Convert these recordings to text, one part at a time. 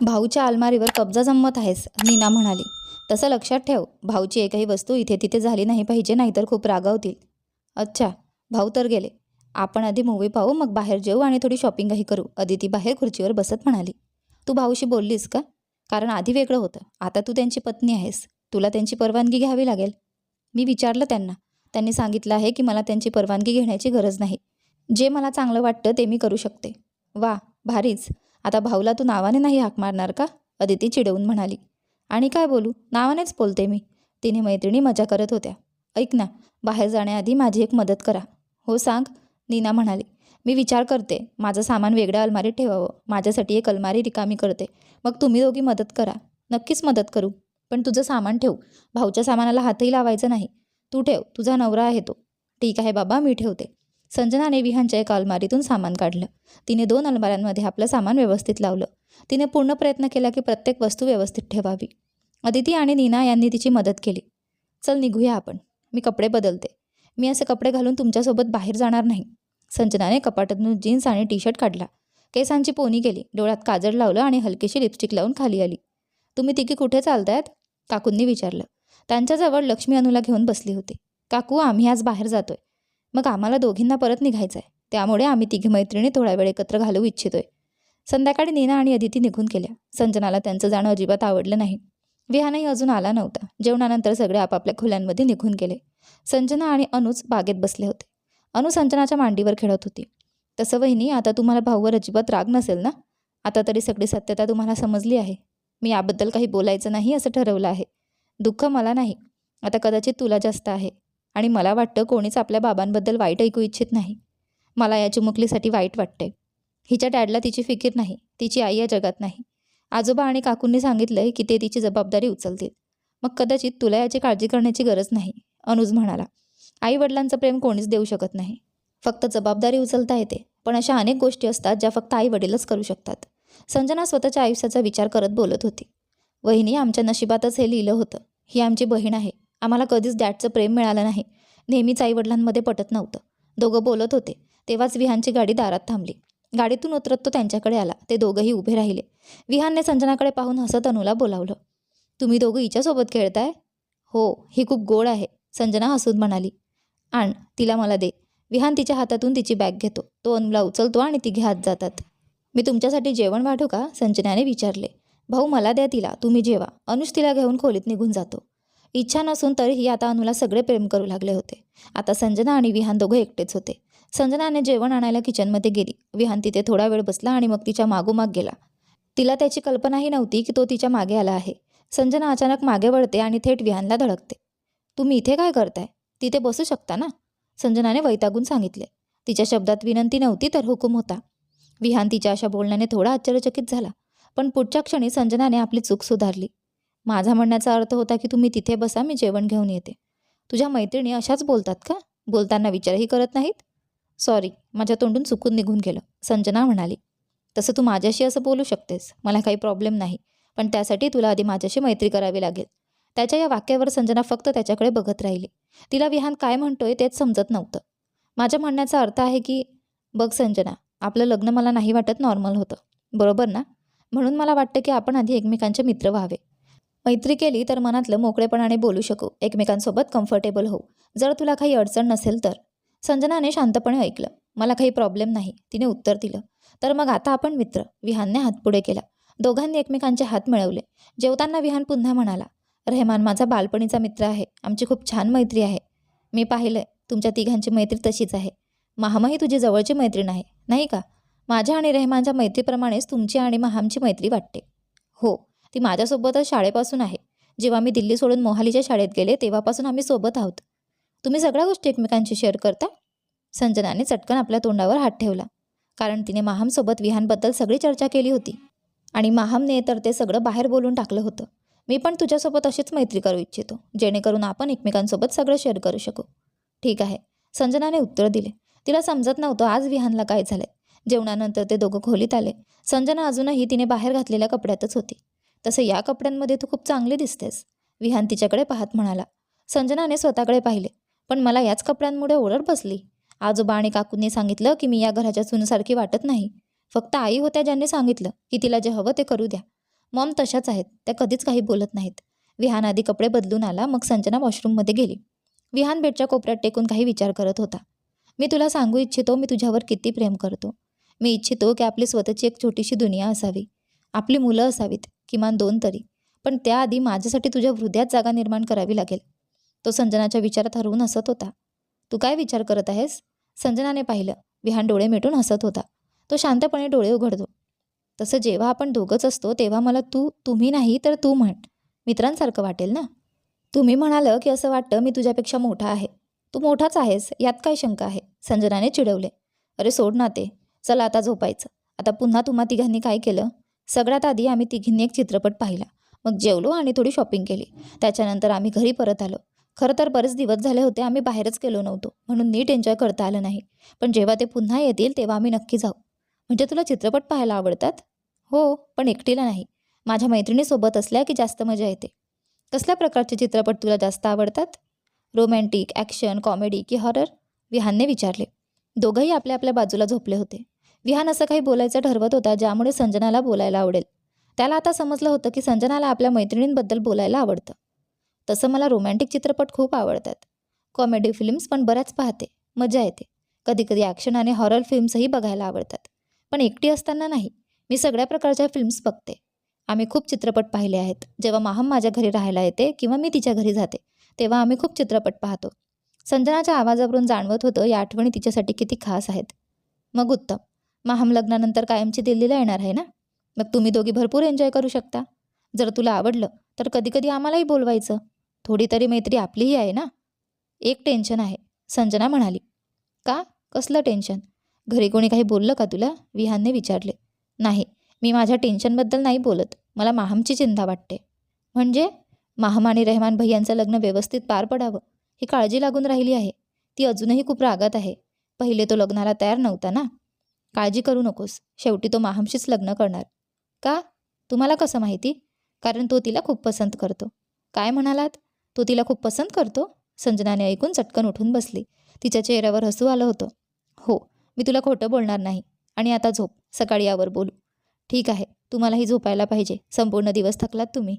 भाऊच्या अलमारीवर कब्जा जमवत आहेस नीना म्हणाली. तसं लक्षात ठेव भाऊची एकही वस्तू इथे तिथे झाली नाही पाहिजे नाहीतर खूप रागावतील. अच्छा भाऊ तर गेले. आपण आधी मूवी पाहू मग बाहेर जेऊ आणि थोडी शॉपिंगही करू अदिती बाहेर खुर्चीवर बसत म्हणाली. तू भाऊशी बोललीस का? कारण आधी वेगळं होतं. आता तू त्यांची पत्नी आहेस. तुला त्यांची परवानगी घ्यावी लागेल. मी विचारलं त्यांना. त्यांनी सांगितलं आहे की मला त्यांची परवानगी घेण्याची गरज नाही. जे मला चांगलं वाटतं ते मी करू शकते. वा भारीच. आता भाऊला तू नावाने नाही हाक मारणार का? अदिती चिडवून म्हणाली. आणि काय बोलू? नावानेच बोलते मी. तिने मैत्रिणी मजा करत होत्या. ऐक ना बाहेर जाण्याआधी माझी एक मदत करा. हो सांग. नीना म्हणाली. मी विचार करते. माझं सामान वेगळ्या अलमारीत ठेवावं. माझ्यासाठी एक अलमारी रिकामी करते. मग तुम्ही दोघी मदत करा. नक्कीच मदत करू. पण तुझं सामान ठेव. भाऊच्या सामानाला हातही लावायचं नाही. तू ठेव. तुझा नवरा आहे तो. ठीक आहे बाबा मी ठेवते. संजनाने विहानच्या एका अलमारीतून सामान काढलं. तिने दोन अलमाऱ्यांमध्ये आपलं सामान व्यवस्थित लावलं. तिने पूर्ण प्रयत्न केला की प्रत्येक वस्तू व्यवस्थित ठेवावी. अदिती आणि नीना यांनी तिची मदत केली. चल निघूया आपण. मी कपडे बदलते. मी असे कपडे घालून तुमच्यासोबत बाहेर जाणार नाही. संजनाने कपाटातून जीन्स आणि टी शर्ट काढला. केसांची पोनी केली डोळ्यात काजळ लावलं आणि हलकीशी लिपस्टिक लावून खाली आली. तुम्ही तिघी कुठे चालतायत? काकूंनी विचारलं. त्यांच्याजवळ लक्ष्मी अनुला घेऊन बसली होती. काकू आम्ही आज बाहेर जातोय. मग आम्हाला दोघींना परत निघायचं आहे त्यामुळे आम्ही तिघी मैत्रिणी थोडा वेळ एकत्र घालवू इच्छितोय. संध्याकाळी नीना आणि अदिती निघून गेल्या. संजनाला त्यांचं जाणं अजिबात आवडलं नाही. विहानही अजून आला नव्हता. जेवणानंतर सगळे आपापल्या खोल्यांमध्ये निघून गेले. संजना आणि अनुज बागेत बसले होते. अनु संजनाच्या मांडीवर खेळत होती. तसं वहिनी आता तुम्हाला भाऊवर अजिबात राग नसेल ना? आता तरी सगळी सत्यता तुम्हाला समजली आहे. मी याबद्दल काही बोलायचं नाही असं ठरवलं आहे. दुःख मला नाही. आता कदाचित तुला जास्त आहे. आणि मला वाटतं कोणीच आपल्या बाबांबद्दल वाईट ऐकू इच्छित नाही. मला या चिमुकलीसाठी वाईट वाटते हिच्या डॅडला तिची फिकीर नाही. तिची आई या जगात नाही. आजोबा आणि काकूंनी सांगितलंय की ते तिची जबाबदारी उचलतील. मग कदाचित तुला याची काळजी करण्याची गरज नाही अनुज म्हणाला. आई वडिलांचं प्रेम कोणीच देऊ शकत नाही. फक्त जबाबदारी उचलता येते. पण अशा अनेक गोष्टी असतात ज्या फक्त आई वडीलच करू शकतात. संजना स्वतःच्या आयुष्याचा विचार करत बोलत होती. वहिनी आमच्या नशिबातच हे लिहिलं होतं. ही आमची बहीण आहे. आम्हाला कधीच डॅडचं प्रेम मिळालं नाही. नेहमीच आईवडिलांमध्ये पटत नव्हतं. दोघं बोलत होते. तेव्हाच विहानची गाडी दारात थांबली. गाडीतून उतरत तो त्यांच्याकडे आला. ते दोघंही उभे राहिले. विहानने संजनाकडे पाहून हसत अनुला बोलावलं. तुम्ही दोघं हिच्यासोबत खेळताय? हो ही खूप गोड आहे संजना हसून म्हणाली. आण तिला मला दे. विहान तिच्या हातातून तिची बॅग घेतो. तो अनुला उचलतो आणि तिघे हात जातात. मी तुमच्यासाठी जेवण वाढू का? संजनाने विचारले. भाऊ मला द्या तिला. तुम्ही जेवा. अनुज तिला घेऊन खोलीत निघून जातो. इच्छा नसून तरीही आता अनुला सगळे प्रेम करू लागले होते. आता संजना आणि विहान दोघं एकटेच होते. संजनाने जेवण आणायला किचनमध्ये गेली. विहान तिथे थोडा वेळ बसला आणि मग तिच्या मागोमाग गेला. तिला त्याची कल्पनाही नव्हती की तो तिच्यामागे आला आहे. संजना अचानक मागे वळते आणि थेट विहानला धडकते. तुम्ही इथे काय करताय? तिथे बसू शकता ना? संजनाने वैतागून सांगितले. तिच्या शब्दात विनंती नव्हती तर हुकूम होता. विहान तिच्या अशा बोलण्याने थोडा आश्चर्यचकित झाला. पण पुढच्या क्षणी संजनाने आपली चूक सुधारली. माझा म्हणण्याचा अर्थ होता की तुम्ही तिथे बसा मी जेवण घेऊन येते. तुझ्या मैत्रिणी अशाच बोलतात का? बोलताना विचारही करत नाहीत? सॉरी माझ्या तोंडून चुकून निघून गेलं. संजना म्हणाली तसं तू माझ्याशी असं बोलू शकतेस. मला काही प्रॉब्लेम नाही. पण त्यासाठी तुला आधी माझ्याशी मैत्री करावी लागेल. त्याच्या या वाक्यावर संजना फक्त त्याच्याकडे बघत राहिली. तिला विहान काय म्हणतोय तेच समजत नव्हतं. माझ्या म्हणण्याचा अर्थ आहे की बघ संजना आपलं लग्न मला नाही वाटत नॉर्मल होतं. बरोबर ना? म्हणून मला वाटतं की आपण आधी एकमेकांचे मित्र व्हावे. मैत्री केली तर मनातलं मोकळेपणाने बोलू शकू. एकमेकांसोबत कम्फर्टेबल होऊ. जर तुला काही अडचण नसेल तर. संजनाने शांतपणे ऐकलं. मला काही प्रॉब्लेम नाही. तिने उत्तर दिलं. तर मग आता आपण मित्र. विहानने हात पुढे केला. दोघांनी एकमेकांचे हात मिळवले. जेवताना विहान पुन्हा म्हणाला रेहमान माझा बालपणीचा मित्र आहे. आमची खूप छान मैत्री आहे. मी पाहिलंय. तुमच्या तिघांची मैत्री तशीच आहे. महामही तुझी जवळची मैत्रीण आहे. नाही का? माझ्या आणि रेहमानच्या मैत्रीप्रमाणेच तुमची आणि महामची मैत्री वाटते. हो. ती माझ्यासोबतच शाळेपासून आहे. जेव्हा मी दिल्ली सोडून मोहालीच्या शाळेत गेले तेव्हापासून आम्ही सोबत आहोत. तुम्ही सगळ्या गोष्टी एकमेकांशी शेअर करता? संजनाने चटकन आपल्या तोंडावर हात ठेवला. कारण तिने माहमसोबत विहानबद्दल सगळी चर्चा केली होती. आणि माहमने तर ते सगळं बाहेर बोलून टाकलं होतं. मी पण तुझ्यासोबत अशीच मैत्री करू इच्छितो जेणेकरून आपण एकमेकांसोबत सगळं शेअर करू शकू. ठीक आहे. संजनाने उत्तर दिले. तिला समजत नव्हतं आज विहानला काय झालंय. जेवणानंतर ते दोघं खोलीत आले. संजना अजूनही तिने बाहेर घातलेल्या कपड्यातच होती. तसं या कपड्यांमध्ये तू खूप चांगली दिसतेस. विहान तिच्याकडे पाहत म्हणाला संजनाने स्वतःकडे पाहिले पण मला याच कपड्यांमुळे ओरड बसली. आजोबा आणि काकूंनी सांगितलं की मी या घराच्या सुनसारखी वाटत नाही. फक्त आई होत्या ज्यांनी सांगितलं की तिला जे हवं ते करू द्या. मॉम तशाच आहेत त्या कधीच काही बोलत नाहीत. विहान आधी कपडे बदलून आला मग संजना वॉशरूममध्ये गेली. विहान बेडच्या कोपऱ्यात टेकून काही विचार करत होता. मी तुला सांगू इच्छितो मी तुझ्यावर किती प्रेम करतो. मी इच्छितो की आपली स्वतःची एक छोटीशी दुनिया असावी. आपली मुलं असावीत. किमान दोन तरी. पण त्याआधी माझ्यासाठी तुझ्या हृदयात जागा निर्माण करावी लागेल. तो संजनाच्या विचारात हरवून हसत होता. तू काय विचार करत आहेस? संजनाने पाहिलं. विहान डोळे मिटून हसत होता. तो शांतपणे डोळे उघडतो. तसं जेव्हा आपण दोघंच असतो तेव्हा मला तू तुम्ही नाही तर तू म्हण. मित्रांसारखं वाटेल ना? तुम्ही म्हणालं की असं वाटतं मी तुझ्यापेक्षा मोठा आहे. तू मोठाच आहेस यात काय शंका आहे? संजनाने चिडवले. अरे सोड ना ते. चला आता झोपायचं. आता पुन्हा तुम्हा तिघांनी काय केलं? सगळ्यात आधी आम्ही तिघींनी एक चित्रपट पाहिला. मग जेवलो आणि थोडी शॉपिंग केली. त्याच्यानंतर आम्ही घरी परत आलो. खरं तर बरेच दिवस झाले होते आम्ही बाहेरच गेलो नव्हतो. म्हणून नीट एन्जॉय करता आलं नाही. पण जेव्हा ते पुन्हा येतील तेव्हा आम्ही नक्की जाऊ. म्हणजे तुला चित्रपट पाहायला आवडतात? हो पण एकटीला नाही. माझ्या मैत्रिणीसोबत असल्या की जास्त मजा येते. कसल्या प्रकारचे चित्रपट तुला जास्त आवडतात? रोमॅन्टिक ॲक्शन कॉमेडी की हॉरर विहानने विचारले. दोघंही आपल्या आपल्या बाजूला झोपले होते. विहान असं काही बोलायचं ठरवत होता ज्यामुळे संजनाला बोलायला आवडेल. त्याला आता समजलं होतं की संजनाला आपल्या मैत्रिणींबद्दल बोलायला आवडतं. तसं मला रोमॅन्टिक चित्रपट खूप आवडतात. कॉमेडी फिल्म्स पण बऱ्याच पाहते. मजा येते. कधीकधी ॲक्शन आणि हॉरर फिल्म्सही बघायला आवडतात. पण एकटी असताना नाही. मी सगळ्या प्रकारच्या फिल्म्स बघते. आम्ही खूप चित्रपट पाहिले आहेत. जेव्हा माहम माझ्या घरी राहायला येते किंवा मी तिच्या घरी जाते तेव्हा आम्ही खूप चित्रपट पाहतो. संजनाच्या आवाजावरून जाणवत होतं या आठवणी तिच्यासाठी किती खास आहेत. मग उत्तम. माहम लग्नानंतर कायमची दिल्लीला येणार आहे ना? मग तुम्ही दोघी भरपूर एन्जॉय करू शकता. जर तुला आवडलं तर कधीकधी आम्हालाही बोलवायचं. थोडी तरी मैत्री आपलीही आहे ना? एक टेन्शन आहे. संजना म्हणाली का? कसलं टेन्शन घरी कोणी काही बोललं का तुला? विहानने विचारले नाही मी माझ्या टेन्शनबद्दल नाही बोलत. मला माहमची चिंता वाटते. म्हणजे? माहम आणि रेहमान भैयांचं लग्न व्यवस्थित पार पडावं? ही काळजी लागून राहिली आहे. ती अजूनही खूप रागात आहे. पहिले तो लग्नाला तयार नव्हता ना? काळजी करू नकोस. शेवटी तो माहमशीच लग्न करणार. का? तुम्हाला कसं माहिती? कारण तो तिला खूप पसंत करतो. काय म्हणालात? तो तिला खूप पसंत करतो? संजनाने ऐकून चटकन उठून बसली. तिच्या चेहऱ्यावर हसू आलं होतं. हो मी तुला खोटं बोलणार नाही. आणि आता झोप. सकाळी यावर बोलू. ठीक आहे. तुम्हालाही झोपायला पाहिजे. संपूर्ण दिवस थकलात तुम्ही.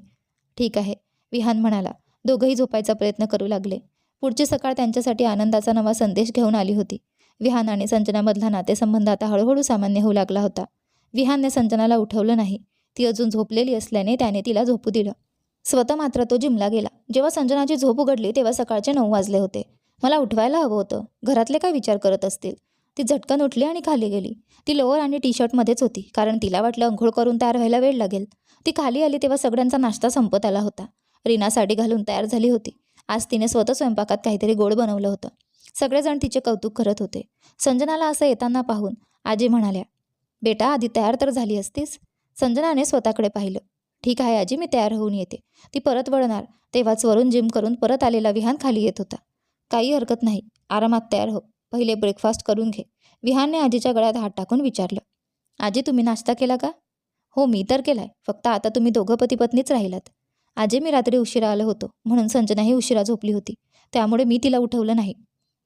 ठीक आहे. विहान म्हणाला. दोघंही झोपायचा प्रयत्न करू लागले. पुढची सकाळ त्यांच्यासाठी आनंदाचा नवा संदेश घेऊन आली होती. विहान आणि संजनामधला नातेसंबंध आता हळूहळू सामान्य होऊ लागला होता. विहानने संजनाला उठवलं नाही. ती अजून झोपलेली असल्याने त्याने तिला झोपू दिलं. स्वतः मात्र तो जिमला गेला. जेव्हा संजनाची झोप उघडली तेव्हा सकाळचे नऊ वाजले होते. मला उठवायला हवं होतं. घरातले काय विचार करत असतील? ती झटकन उठली आणि खाली गेली. ती लोअर आणि टी शर्टमध्येच होती कारण तिला वाटलं अंघोळ करून तयार व्हायला वेळ लागेल. ती खाली आली तेव्हा सगळ्यांचा नाश्ता संपत आला होता. रीना साडी घालून तयार झाली होती. आज तिने स्वतः स्वयंपाकात काहीतरी गोड बनवलं होतं. सगळेजण तिचे कौतुक करत होते. संजनाला असं येताना पाहून आजी म्हणाल्या बेटा आधी तयार तर झाली असतीस. संजनाने स्वतःकडे पाहिलं. ठीक आहे आजी मी तयार होऊन येते. ती परत वळणार. तेव्हाच वरून जिम करून परत आलेला विहान खाली येत होता. काही हरकत नाही. आरामात तयार हो. पहिले ब्रेकफास्ट करून घे. विहानने आजीच्या गळ्यात हात टाकून विचारलं आजी तुम्ही नाश्ता केला का? हो मी तर केलाय. फक्त आता तुम्ही दोघं पती पत्नीच राहिलात. आजी मी रात्री उशिरा आलो होतो. म्हणून संजनाही उशिरा झोपली होती. त्यामुळे मी तिला उठवलं नाही.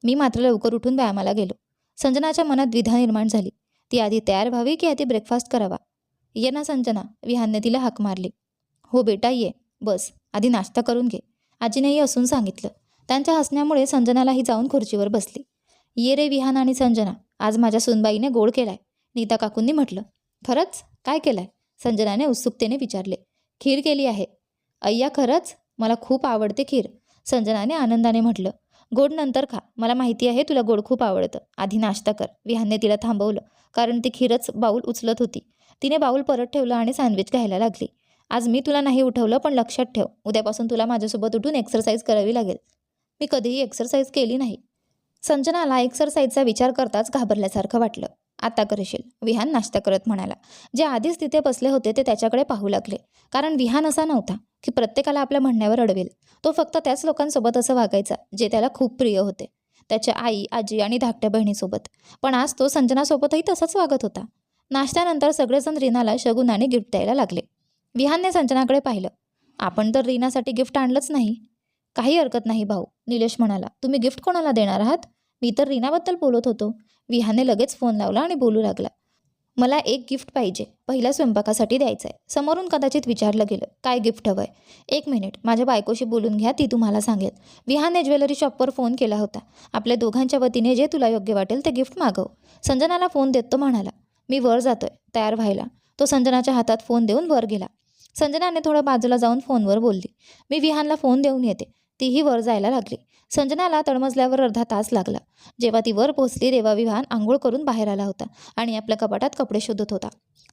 मी मात्र लवकर उठून व्यायामाला गेलो. संजनाच्या मनात द्विधा निर्माण झाली. ती आधी तयार व्हावी की आधी ब्रेकफास्ट करावा? ये ना संजना. विहानने तिला हाक मारली. हो बेटा ये. बस. आधी नाश्ता करून घे. आजीनेही असून सांगितलं. त्यांच्या हसण्यामुळे संजनालाही जाऊन खुर्चीवर बसली. ये रे विहान आणि संजना. आज माझ्या सुनबाईने गोड केलाय. नीता काकूंनी म्हटलं. खरंच? काय केलाय? संजनाने उत्सुकतेने विचारले. खीर केली आहे. अय्या खरंच? मला खूप आवडते खीर. संजनाने आनंदाने म्हटलं. गोड नंतर खा. मला माहिती आहे तुला गोड खूप आवडतं. आधी नाश्ता कर. विहानने तिला थांबवलं. कारण ती खीरच बाऊल उचलत होती. तिने बाऊल परत ठेवलं आणि सँडविच घ्यायला लागली. आज मी तुला नाही उठवलं पण लक्षात ठेव. उद्यापासून तुला माझ्यासोबत उठून एक्सरसाइज करावी लागेल. मी कधीही एक्सरसाइज केली नाही. संजनाला एक्सरसाइजचा विचार करताच घाबरल्यासारखं वाटलं. आता करशील. विहान नाश्ता करत म्हणाला. जे आधीच तिथे बसले होते ते त्याच्याकडे पाहू लागले. कारण विहान असा नव्हता. की प्रत्येकाला आपल्या म्हणण्यावर अडवेल. तो फक्त त्याच लोकांसोबत असं वागायचा जे त्याला खूप प्रिय होते. त्याच्या आई आजी आणि धाकट्या बहिणीसोबत. पण आज तो संजनासोबतही तसाच वागत होता. नाश्त्यानंतर सगळेजण रीनाला शगुनाने गिफ्ट द्यायला लागले. विहानने संजनाकडे पाहिलं. आपण तर रीनासाठी गिफ्ट आणलंच नाही. काही हरकत नाही भाऊ निलेश म्हणाला. तुम्ही गिफ्ट कोणाला देणार आहात? मी तर रीनाबद्दल बोलत होतो. विहाने लगेच फोन लावला आणि बोलू लागला. मला एक गिफ्ट पाहिजे. पहिल्या स्वयंपाकासाठी द्यायचं आहे समोरून कदाचित विचारलं गेलं काय गिफ्ट हवं आहे एक मिनिट माझ्या बायकोशी बोलून घ्या ती तुम्हाला सांगेल. विहानने ज्वेलरी शॉपवर फोन केला होता. आपल्या दोघांच्या वतीने जे तुला योग्य वाटेल ते गिफ्ट मागव. संजनाला फोन देत तो म्हणाला मी वर जातोय तयार व्हायला. तो संजनाच्या हातात फोन देऊन वर गेला. संजनाने थोडं बाजूला जाऊन फोनवर बोलली. मी विहानला फोन देऊन येते. तीही वर जायला लागली. संजनाला तळमजल्यावर अर्धा तास लागला. जेव्हा ती वर पोहोचली तेव्हा विहान आंघोळ करून बाहेर आला होता आणि आपल्या कपाटात कपडे शोधत होता.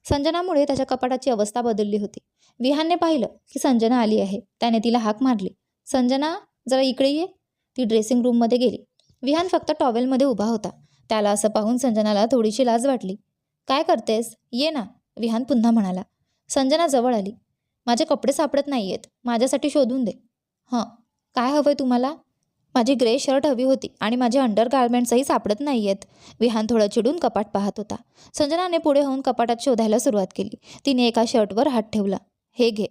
संजनामुळे त्याच्या कपाटाची अवस्था बदलली होती. विहानने पाहिलं की संजना आली आहे. त्याने तिला हाक मारली. संजना जरा इकडे ये. ती ड्रेसिंग रूममध्ये गेली. विहान फक्त टॉवेलमध्ये उभा होता. त्याला असं पाहून संजनाला थोडीशी लाज वाटली. काय करतेस? ये ना विहान पुन्हा म्हणाला. संजना जवळ आली. माझे कपडे सापडत नाही आहेत माझ्यासाठी शोधून दे. हं. काय हवं आहे तुम्हाला? माझी ग्रे शर्ट हवी होती आणि माझे अंडर गार्मेंट्सही सापडत नाही आहेत विहान थोडं चिडून कपाट पाहत होता. संजनाने पुढे होऊन कपाटात शोधायला सुरुवात केली. तिने एका शर्टवर हात ठेवला. हे घे.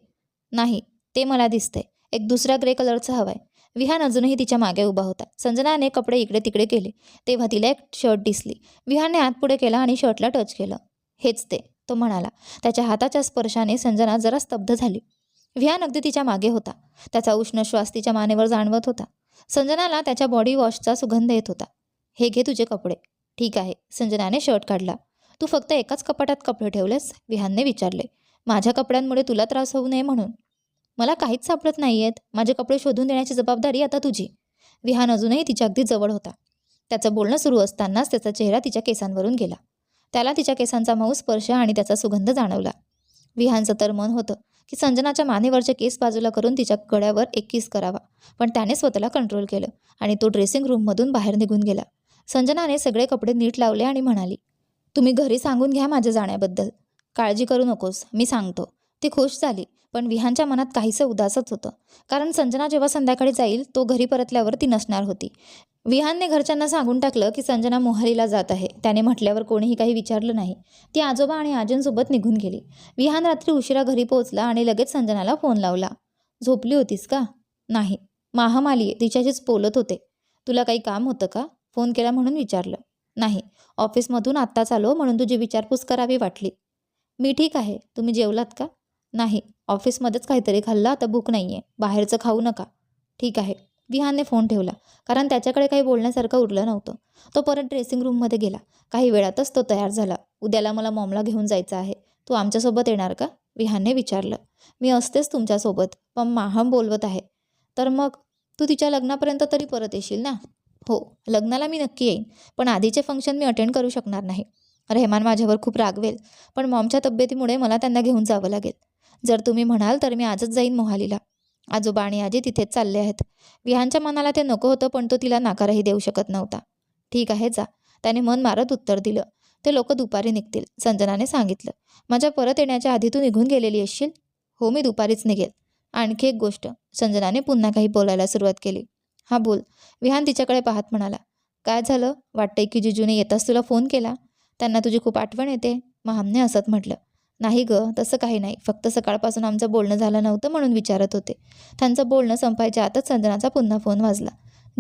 नाही ते मला दिसतंय. एक दुसऱ्या ग्रे कलरचा हवाय. विहान अजूनही तिच्यामागे उभा होता. संजनाने कपडे इकडे तिकडे केले. तेव्हा तिला एक शर्ट दिसली. विहानने हात पुढे केला आणि शर्टला टच केलं. हेच ते तो म्हणाला. त्याच्या हाताच्या स्पर्शाने संजना जरा स्तब्ध झाली. विहान अगदी तिच्यामागे होता. त्याचा उष्ण श्वास तिच्या मानेवर जाणवत होता. संजनाला त्याच्या बॉडी वॉशचा सुगंध येत होता. हे घे तुझे कपडे. ठीक आहे. संजनाने शर्ट काढला. तू फक्त एकाच कपाटात कपडे ठेवलेस? विहानने विचारले. माझ्या कपड्यांमुळे तुला त्रास होऊ नये म्हणून. मला काहीच सापडत नाही आहेत माझे कपडे शोधून देण्याची जबाबदारी आता तुझी. विहान अजूनही तिच्या अगदी जवळ होता. त्याचं बोलणं सुरू असतानाच त्याचा चेहरा तिच्या केसांवरून गेला. त्याला तिच्या केसांचा मऊ स्पर्श आणि त्याचा सुगंध जाणवला. विहानचं तर मन होतं. की संजनाच्या मानेवरचे केस बाजूला करून तिच्या गळ्यावर एक किस करावा. पण त्याने स्वतःला कंट्रोल केलं आणि तो ड्रेसिंग रूममधून बाहेर निघून गेला. संजनाने सगळे कपडे नीट लावले आणि म्हणाली तुम्ही घरी सांगून घ्या माझ्या जाण्याबद्दल. काळजी करू नकोस मी सांगतो. ती खुश झाली पण विहानच्या मनात काहीसं उदासच होतं. कारण संजना जेव्हा संध्याकाळी जाईल तो घरी परतल्यावर ती नसणार होती. विहानने घरच्यांना सांगून टाकलं की संजना मोहारीला जात आहे. त्याने म्हटल्यावर कोणीही काही विचारलं नाही. ती आजोबा आणि आजींसोबत निघून गेली. विहान रात्री उशिरा घरी पोहोचला आणि लगेच संजनाला फोन लावला. झोपली होतीस का? नाही. माहम आली तिच्याशीच बोलत होते. तुला काही काम होतं का? फोन केला म्हणून विचारलं. नाही. ऑफिसमधून आत्ताच आलो म्हणून तुझी विचारपूस करावी वाटली. मी ठीक आहे. तुम्ही जेवलात का? नाही. ऑफिसमध्येच काहीतरी खाल्लं. आता भूक नाही आहे बाहेरचं खाऊ नका. ठीक आहे. विहानने फोन ठेवला कारण त्याच्याकडे काही बोलण्यासारखं उरलं नव्हतं. तो परत ड्रेसिंग रूममध्ये गेला. काही वेळातच तो तयार झाला. उद्याला मला मॉमला घेऊन जायचं आहे. तू आमच्यासोबत येणार का? विहानने विचारलं. मी असतेच तुमच्यासोबत पण माहम बोलवत आहे. तर मग तू तिच्या लग्नापर्यंत तरी परत येशील ना? हो लग्नाला मी नक्की येईन पण आधीचे फंक्शन मी अटेंड करू शकणार नाही. रेहमान माझ्यावर खूप रागवेल पण मॉमच्या तब्येतीमुळे मला त्यांना घेऊन जावं लागेल. जर तुम्ही म्हणाल तर मी आजच जाईन मोहालीला. आजोबा आणि आजी तिथेच चालले आहेत. विहानच्या मनाला ते नको होतं पण तो तिला नाकारही देऊ शकत नव्हता. ठीक आहे जा. त्याने मन मारत उत्तर दिलं. ते लोक दुपारी निघतील संजनाने सांगितलं. माझ्या परत येण्याच्या आधी तू निघून गेलेली असशील? हो मी दुपारीच निघेल. आणखी एक गोष्ट. संजनाने पुन्हा काही बोलायला सुरुवात केली. हा बोल. विहान तिच्याकडे पाहत म्हणाला. काय झालं? वाटतंय की जिजूने येताच तुला फोन केला? त्यांना तुझी खूप आठवण येते. महामने असत म्हटलं. नाही ग तसं काही नाही. फक्त सकाळपासून आमचं बोलणं झालं नव्हतं म्हणून विचारत होते. त्यांचं बोलणं संपायच्या आतच संजनाचा पुन्हा फोन वाजला.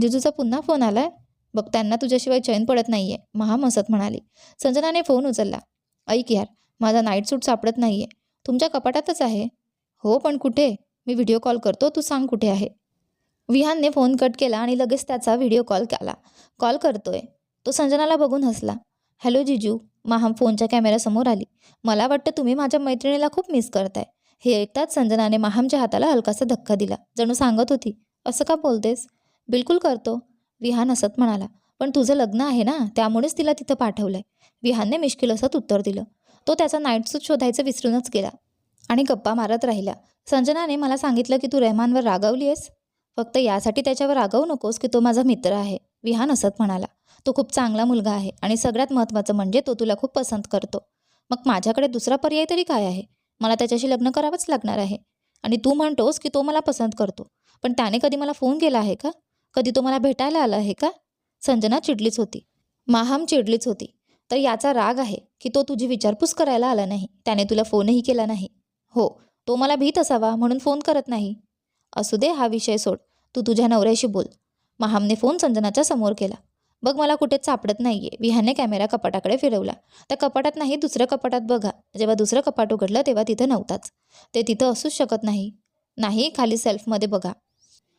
जिजूचा पुन्हा फोन आलाय? बघ त्यांना तुझ्याशिवाय चैन पडत नाहीये महाम महामसत म्हणाली. संजनाने फोन उचलला. ऐक यार माझा नाईट सूट सापडत नाहीये. तुमच्या कपाटातच आहे. हो पण कुठे? मी व्हिडिओ कॉल करतो तू सांग कुठे आहे? विहानने फोन कट केला आणि लगेच त्याचा व्हिडिओ कॉल केला. कॉल करतोय. तो संजनाला बघून हसला. हॅलो जिजू. माहम फोनच्या कॅमेऱ्यासमोर आली. मला वाटतं तुम्ही माझ्या मैत्रिणीला खूप मिस करताय. हे ऐकताच संजनाने माहमच्या हाताला हलकासा धक्का दिला. जणू सांगत होती. असं का बोलतेस? बिलकुल करतो. विहान असत म्हणाला. पण तुझं लग्न आहे ना त्यामुळेच तिला तिथं पाठवलंय. विहानने मिश्किल असत उत्तर दिलं. तो त्याचा नाईट सूट शोधायचं विसरूनच गेला आणि गप्पा मारत राहिला. संजनाने मला सांगितलं की तू रहमानवर रागावली आहेस फक्त यासाठी त्याच्यावर रागावू नकोस की तो माझा मित्र आहे. विहान असत म्हणाला. तो खूप चांगला मुलगा आहे आणि सगळ्यात महत्त्वाचं म्हणजे तो तुला खूप पसंत करतो. मग माझ्याकडे दुसरा पर्याय तरी काय आहे? मला त्याच्याशी लग्न करावंच लागणार आहे. आणि तू म्हणतोस की तो मला पसंत करतो. पण त्याने कधी मला फोन केला आहे का? कधी तो मला भेटायला आला आहे का? संजना चिडलीच होती. माहम चिडलीच होती. तर याचा राग आहे की तो तुझी विचारपूस करायला आला नाही. त्याने तुला फोनही केला नाही. हो तो मला भीत असावा म्हणून फोन करत नाही. असू दे हा विषय सोड. तू तुझ्या नवऱ्याशी बोल. महामने फोन संजनाच्या समोर केला. बघ मला कुठेच सापडत नाही आहे विहानने कॅमेरा कपाटाकडे फिरवला. त्या कपाटात नाही दुसऱ्या कपाटात बघा. जेव्हा दुसरं कपाट उघडलं तेव्हा तिथं नव्हताच. ते तिथं असूच शकत नाही. नाही खाली सेल्फमध्ये बघा.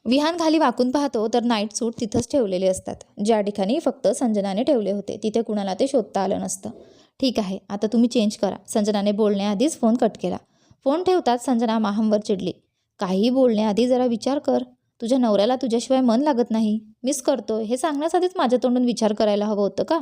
विहान खाली वाकून पाहतो तर नाईट सूट तिथंच ठेवलेले असतात. ज्या ठिकाणी फक्त संजनाने ठेवले होते तिथे कुणाला ते शोधता आलं नसतं. ठीक आहे आता तुम्ही चेंज करा. संजनाने बोलण्याआधीच फोन कट केला. फोन ठेवताच संजना माहमवर चिडली. काही बोलण्याआधी जरा विचार कर. तुझ्या नवऱ्याला तुझ्याशिवाय मन लागत नाही. मिस करतोय. हे सांगण्यासाठीच माझ्या तोंडून विचार करायला हवं होतं का?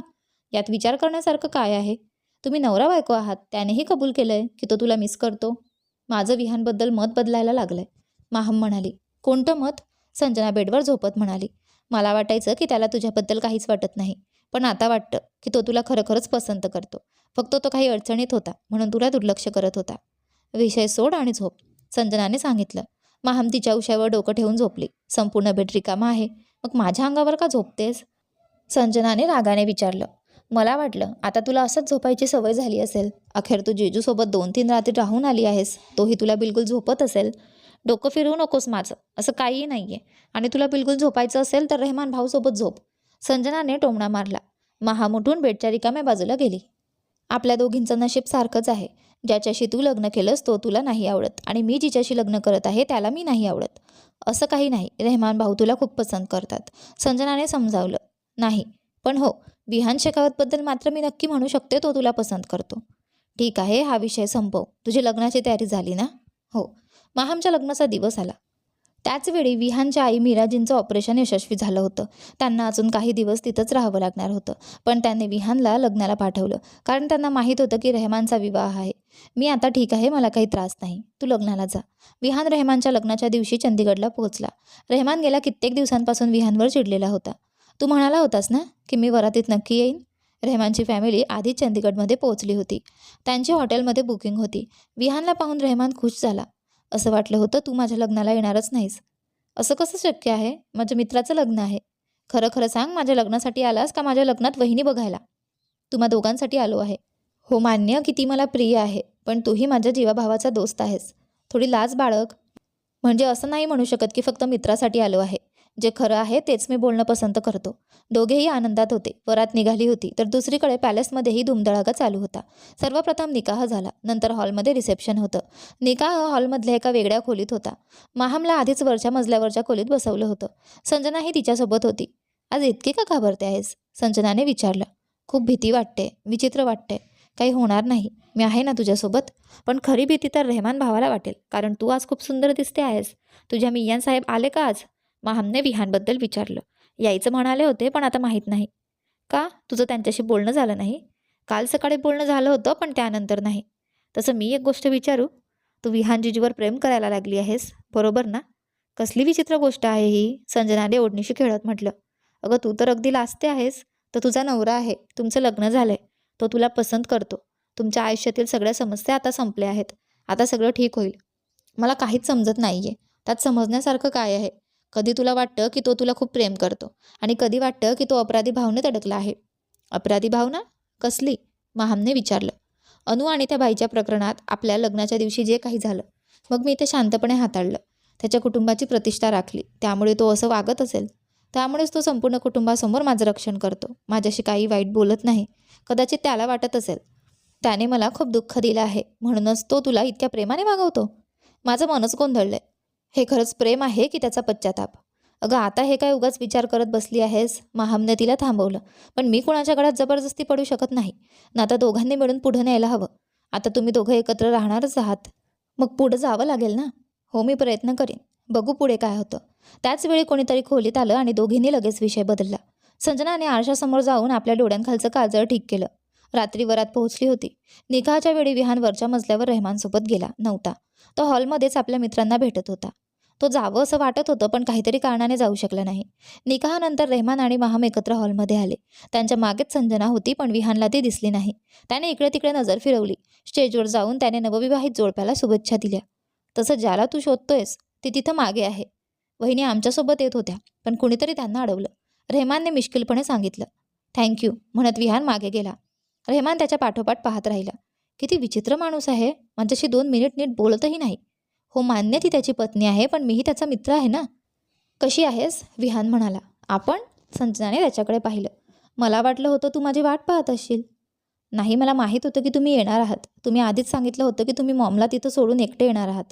यात विचार करण्यासारखं काय आहे? तुम्ही नवरा बायको आहात. त्यानेही कबूल केलंय की तो तुला मिस करतो. माझं विहानबद्दल मत बदलायला लागलंय. माहम म्हणाली. कोणतं मत? संजना बेडवर झोपत म्हणाली. मला वाटायचं की त्याला तुझ्याबद्दल काहीच वाटत नाही. पण आता वाटतं की तो तुला खरोखरच पसंत करतो. फक्त तो काही अडचणीत होता म्हणून तुला दुर्लक्ष करत होता. विषय सोड आणि झोप. संजनाने सांगितलं. माहम तिच्या उशावर डोकं ठेवून झोपली. संपूर्ण बेड रिकामा आहे. मग माझ्या अंगावर का झोपतेस? संजनाने रागाने विचारलं. मला वाटलं आता तुला असंच झोपायची सवय झाली असेल. अखेर तू जेजूसोबत दोन तीन रात्री राहून आली आहेस. तोही तुला बिलकुल झोपत असेल. डोकं फिरवू नकोस माझं. असं काहीही नाही आहे आणि तुला बिलकुल झोपायचं असेल तर रेहमान भाऊसोबत झोप. संजनाने टोमणा मारला. महामुठून बेडच्या रिकाम्या बाजूला गेली. आपल्या दोघींचं नशीब सारखंच आहे. ज्याच्याशी तू लग्न केलंस तो तुला नाही आवडत आणि मी जिच्याशी लग्न करत आहे त्याला मी नाही आवडत. असं काही नाही. रेहमान भाऊ तुला खूप पसंत करतात. संजनाने समजावलं. नाही. पण हो विहान शेखावतबद्दल मात्र मी नक्की म्हणू शकते तो तुला पसंत करतो. ठीक आहे हा विषय संपव. तुझी लग्नाची तयारी झाली ना? हो. महामच्या लग्नाचा दिवस आला. त्याचवेळी विहानच्या आई मीराजींचं ऑपरेशन यशस्वी झालं होतं. त्यांना अजून काही दिवस तिथंच राहावं लागणार होतं. पण त्यांनी विहानला लग्नाला पाठवलं. कारण त्यांना माहीत होतं की रेहमानचा विवाह आहे. मी आता ठीक आहे मला काही त्रास नाही. तू लग्नाला जा. विहान रेहमानच्या लग्नाच्या दिवशी चंदीगडला पोहोचला. रेहमान गेला कित्येक दिवसांपासून विहानवर चिडलेला होता. तू म्हणाला होतास ना की मी वरातीत नक्की येईन? रेहमानची फॅमिली आधीच चंदीगडमध्ये पोहोचली होती. त्यांची हॉटेलमध्ये बुकिंग होती. विहानला पाहून रेहमान खुश झाला. असं वाटलं होतं तू माझ्या लग्नाला येणारच नाहीस. असं कसं शक्य आहे? माझ्या मित्राचं लग्न आहे. खरं खरं सांग माझ्या लग्नासाठी आलास का माझ्या लग्नात वहिनी बघायला? तुम्हा दोघांसाठी आलो आहे. हो मान्य की ती मला प्रिय आहे पण तूही माझ्या जीवाभावाचा दोस्त आहेस. थोडी लाज बाळग. म्हणजे असं नाही म्हणू शकत की फक्त मित्रासाठी आलो आहे. जे खरं आहे तेच मी बोलणं पसंत करतो. दोघेही आनंदात होते. वरात निघाली होती तर दुसरीकडे पॅलेसमध्येही धुमधडाका चालू होता. सर्वप्रथम निकाह झाला. नंतर हॉलमध्ये रिसेप्शन होतं. निकाह हॉलमधल्या एका वेगळ्या खोलीत होता. माहमला आधीच वरच्या मजल्यावरच्या खोलीत बसवलं होतं. संजनाही तिच्यासोबत होती. आज इतकी का घाबरते आहेस? संजनाने विचारलं. खूप भीती वाटते विचित्र वाटते. काही होणार नाही. मी आहे ना तुझ्यासोबत. पण खरी भीती तर रेहमान भावाला वाटेल. कारण तू आज खूप सुंदर दिसते आहेस. तुझ्या मियान साहेब आले का आज? महामने विहानबद्दल विचारलं. यायचं म्हणाले होते पण आता माहीत नाही. का? तुझं त्यांच्याशी बोलणं झालं नाही? काल सकाळी बोलणं झालं होतं पण त्यानंतर नाही. तसं मी एक गोष्ट विचारू. तू विहानजीजीवर प्रेम करायला लागली आहेस बरोबर ना? कसली विचित्र गोष्ट आहे ही? संजनाने ओढणीशी खेळत म्हटलं. अगं तू तर अगदी लाजते आहेस. तर तुझा नवरा आहे. तुमचं लग्न झालंय. तो तुला पसंत करतो. तुमच्या आयुष्यातील सगळ्या समस्या आता संपल्या आहेत. आता सगळं ठीक होईल. मला काहीच समजत नाही आहे त्यात समजण्यासारखं काय आहे? कधी तुला वाटतं की तो तुला खूप प्रेम करतो आणि कधी वाटतं की तो अपराधी भावनेत अडकला आहे? अपराधी भावना? कसली? महामने विचारलं. अनु आणि त्या बाईच्या प्रकरणात आपल्या लग्नाच्या दिवशी जे काही झालं मग मी ते शांतपणे हाताळलं. त्याच्या कुटुंबाची प्रतिष्ठा राखली. त्यामुळे तो असं वागत असेल. त्यामुळेच तो संपूर्ण कुटुंबासमोर माझं रक्षण करतो. माझ्याशी काही वाईट बोलत नाही. कदाचित त्याला वाटत असेल. त्याने मला खूप दुःख दिलं आहे. म्हणूनच तो तुला इतक्या प्रेमाने वागवतो. माझं मनच गोंधळलंय. हे खरंच प्रेम आहे की त्याचा पश्चाताप? अगं आता हे काय उगाच विचार करत बसली आहेस? महामने तिला थांबवलं. पण मी कुणाच्या गळ्यात जबरदस्ती पडू शकत नाही. ना आता दोघांनी मिळून पुढं न्यायला हवं. आता तुम्ही दोघं एकत्र राहणारच आहात. मग पुढं जावं लागेल ना? हो मी प्रयत्न करीन. बघू पुढे काय होतं. त्याच वेळी कोणीतरी खोलीत आलं आणि दोघींनी लगेच विषय बदलला. संजनाने आरशासमोर जाऊन आपल्या डोळ्यांखालचं काजळ ठीक केलं. रात्री वरात पोहोचली होती. निकाहाच्या वेळी विहान वरच्या मजल्यावर रेहमानसोबत गेला. नव्हता. तो हॉलमध्येच आपल्या मित्रांना भेटत होता. तो जावं असं वाटत होतं पण काहीतरी कारणाने जाऊ शकला नाही. निकाहानंतर रेहमान आणि महाम एकत्र हॉलमध्ये आले. त्यांच्या मागेच संजना होती पण विहानला ती दिसली नाही. त्याने इकडे तिकडे नजर फिरवली. स्टेजवर जाऊन त्याने नवविवाहित जोडप्याला शुभेच्छा दिल्या. तसं ज्याला तू शोधतोयस ती तिथं मागे आहे. वहिनी आमच्यासोबत येत होत्या पण कुणीतरी त्यांना अडवलं. रेहमानने मिश्किलपणे सांगितलं. थँक्यू म्हणत विहान मागे गेला. रेहमान त्याच्या पाठोपाठ पाहत राहिला. किती विचित्र माणूस आहे. माझ्याशी दोन मिनिट नीट बोलतही नाही. हो मान्य ती त्याची पत्नी आहे पण मीही त्याचा मित्र आहे ना? कशी आहेस? विहान म्हणाला. आपण? संजनाने त्याच्याकडे पाहिलं. मला वाटलं होतं तू माझी वाट पाहत असशील. नाही मला माहीत होतं की तुम्ही येणार आहात. तुम्ही आधीच सांगितलं होतं की तुम्ही मॉमला तिथं सोडून एकटे येणार आहात.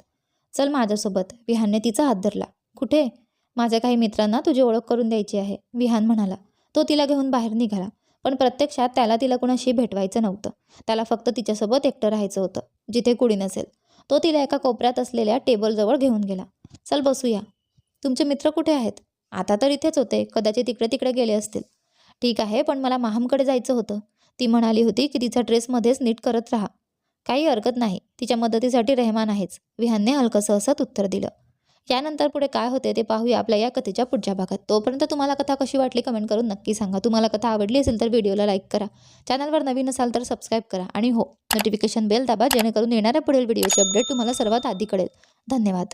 चल माझ्यासोबत. विहानने तिचा हात धरला. कुठे? माझ्या काही मित्रांना तुझी ओळख करून द्यायची आहे. विहान म्हणाला. तो तिला घेऊन बाहेर निघाला. पण प्रत्यक्षात त्याला तिला कुणाशी भेटवायचं नव्हतं. त्याला फक्त तिच्यासोबत एकटं राहायचं होतं जिथे कुणी नसेल. तो तिला एका कोपऱ्यात असलेल्या टेबलजवळ घेऊन गेला. चल बसूया. तुमचे मित्र कुठे आहेत? आता तर इथेच होते. कदाचित तिकडे तिकडे गेले असतील. ठीक आहे पण मला माहमकडे जायचं होतं. ती म्हणाली होती की तिचा ड्रेसमध्येच नीट करत राहा. काही हरकत नाही. तिच्या मदतीसाठी रेहमान आहेच. विहानने हलकसं असत उत्तर दिलं. यानंतर पुढे काय होते ते पाहूया आपल्या या कथेच्या पुढच्या भागात. तोपर्यंत तुम्हाला कथा कशी वाटली कमेंट करून नक्की सांगा. तुम्हाला कथा आवडली असेल तर व्हिडिओला लाईक करा. चॅनलवर नवीन असाल तर सबस्क्राईब करा. आणि हो नोटिफिकेशन बेल दाबा जेणेकरून येणाऱ्या पुढील व्हिडिओचे अपडेट तुम्हाला सर्वात आधी कळेल. धन्यवाद.